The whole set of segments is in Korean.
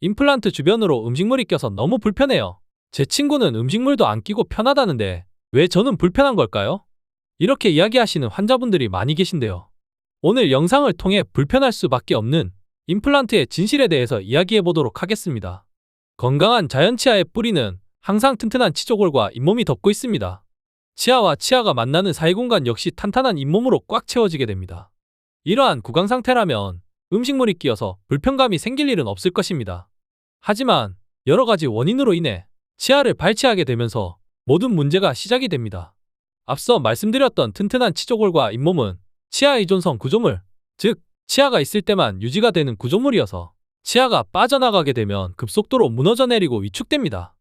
임플란트 주변으로 음식물이 껴서 너무 불편해요. 제 친구는 음식물도 안 끼고 편하다는데 왜 저는 불편한 걸까요? 이렇게 이야기하시는 환자분들이 많이 계신데요. 오늘 영상을 통해 불편할 수밖에 없는 임플란트의 진실에 대해서 이야기해 보도록 하겠습니다. 건강한 자연 치아의 뿌리는 항상 튼튼한 치조골과 잇몸이 덮고 있습니다. 치아와 치아가 만나는 사이 공간 역시 탄탄한 잇몸으로 꽉 채워지게 됩니다. 이러한 구강 상태라면 음식물이 끼어서 불편감이 생길 일은 없을 것입니다. 하지만 여러 가지 원인으로 인해 치아를 발치하게 되면서 모든 문제가 시작이 됩니다. 앞서 말씀드렸던 튼튼한 치조골과 잇몸은 치아 의존성 구조물, 즉 치아가 있을 때만 유지가 되는 구조물이어서 치아가 빠져나가게 되면 급속도로 무너져 내리고 위축됩니다.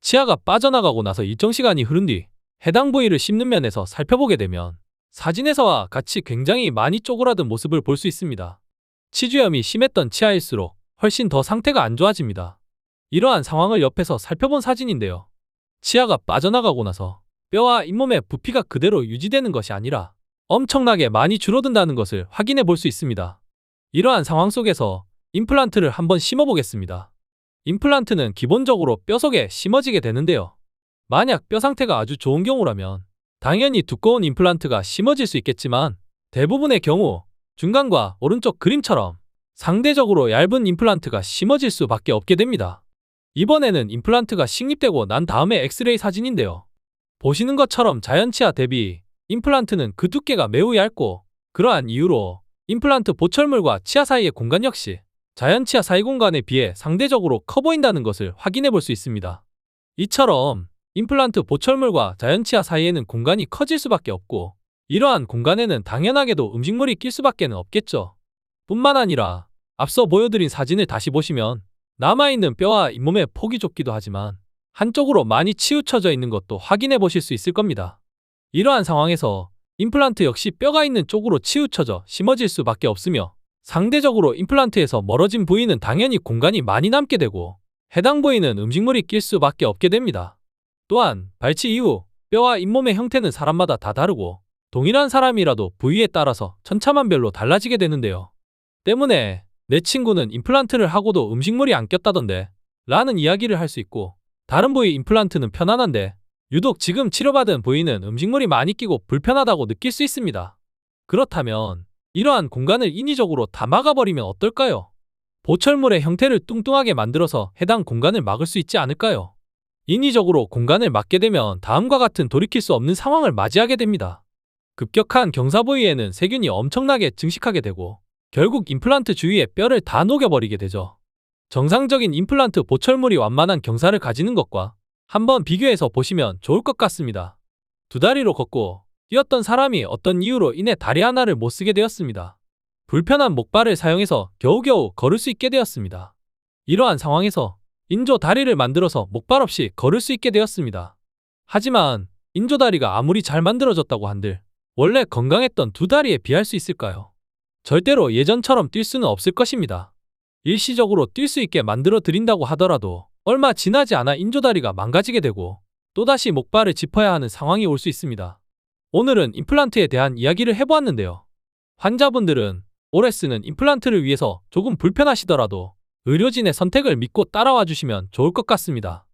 치아가 빠져나가고 나서 일정 시간이 흐른 뒤 해당 부위를 씹는 면에서 살펴보게 되면 사진에서와 같이 굉장히 많이 쪼그라든 모습을 볼 수 있습니다. 치주염이 심했던 치아일수록 훨씬 더 상태가 안 좋아집니다. 이러한 상황을 옆에서 살펴본 사진인데요. 치아가 빠져나가고 나서 뼈와 잇몸의 부피가 그대로 유지되는 것이 아니라 엄청나게 많이 줄어든다는 것을 확인해 볼 수 있습니다. 이러한 상황 속에서 임플란트를 한번 심어 보겠습니다. 임플란트는 기본적으로 뼈 속에 심어지게 되는데요. 만약 뼈 상태가 아주 좋은 경우라면 당연히 두꺼운 임플란트가 심어질 수 있겠지만 대부분의 경우 중간과 오른쪽 그림처럼 상대적으로 얇은 임플란트가 심어질 수밖에 없게 됩니다. 이번에는 임플란트가 식립되고 난 다음에 엑스레이 사진인데요. 보시는 것처럼 자연치아 대비 임플란트는 그 두께가 매우 얇고 그러한 이유로 임플란트 보철물과 치아 사이의 공간 역시 자연치아 사이 공간에 비해 상대적으로 커 보인다는 것을 확인해 볼 수 있습니다. 이처럼 임플란트 보철물과 자연치아 사이에는 공간이 커질 수밖에 없고 이러한 공간에는 당연하게도 음식물이 낄 수밖에는 없겠죠. 뿐만 아니라 앞서 보여드린 사진을 다시 보시면 남아있는 뼈와 잇몸의 폭이 좁기도 하지만 한쪽으로 많이 치우쳐져 있는 것도 확인해 보실 수 있을 겁니다. 이러한 상황에서 임플란트 역시 뼈가 있는 쪽으로 치우쳐져 심어질 수밖에 없으며 상대적으로 임플란트에서 멀어진 부위는 당연히 공간이 많이 남게 되고 해당 부위는 음식물이 낄 수밖에 없게 됩니다. 또한 발치 이후 뼈와 잇몸의 형태는 사람마다 다 다르고 동일한 사람이라도 부위에 따라서 천차만별로 달라지게 되는데요. 때문에 내 친구는 임플란트를 하고도 음식물이 안 꼈다던데 라는 이야기를 할 수 있고 다른 부위 임플란트는 편안한데 유독 지금 치료받은 부위는 음식물이 많이 끼고 불편하다고 느낄 수 있습니다. 그렇다면 이러한 공간을 인위적으로 다 막아버리면 어떨까요? 보철물의 형태를 뚱뚱하게 만들어서 해당 공간을 막을 수 있지 않을까요? 인위적으로 공간을 막게 되면 다음과 같은 돌이킬 수 없는 상황을 맞이하게 됩니다. 급격한 경사 부위에는 세균이 엄청나게 증식하게 되고 결국 임플란트 주위의 뼈를 다 녹여버리게 되죠. 정상적인 임플란트 보철물이 완만한 경사를 가지는 것과 한번 비교해서 보시면 좋을 것 같습니다. 두 다리로 걷고 뛰었던 사람이 어떤 이유로 인해 다리 하나를 못 쓰게 되었습니다. 불편한 목발을 사용해서 겨우겨우 걸을 수 있게 되었습니다. 이러한 상황에서 인조 다리를 만들어서 목발 없이 걸을 수 있게 되었습니다. 하지만 인조 다리가 아무리 잘 만들어졌다고 한들 원래 건강했던 두 다리에 비할 수 있을까요? 절대로 예전처럼 뛸 수는 없을 것입니다. 일시적으로 뛸 수 있게 만들어 드린다고 하더라도 얼마 지나지 않아 인조다리가 망가지게 되고 또다시 목발을 짚어야 하는 상황이 올 수 있습니다. 오늘은 임플란트에 대한 이야기를 해보았는데요. 환자분들은 오래 쓰는 임플란트를 위해서 조금 불편하시더라도 의료진의 선택을 믿고 따라와 주시면 좋을 것 같습니다.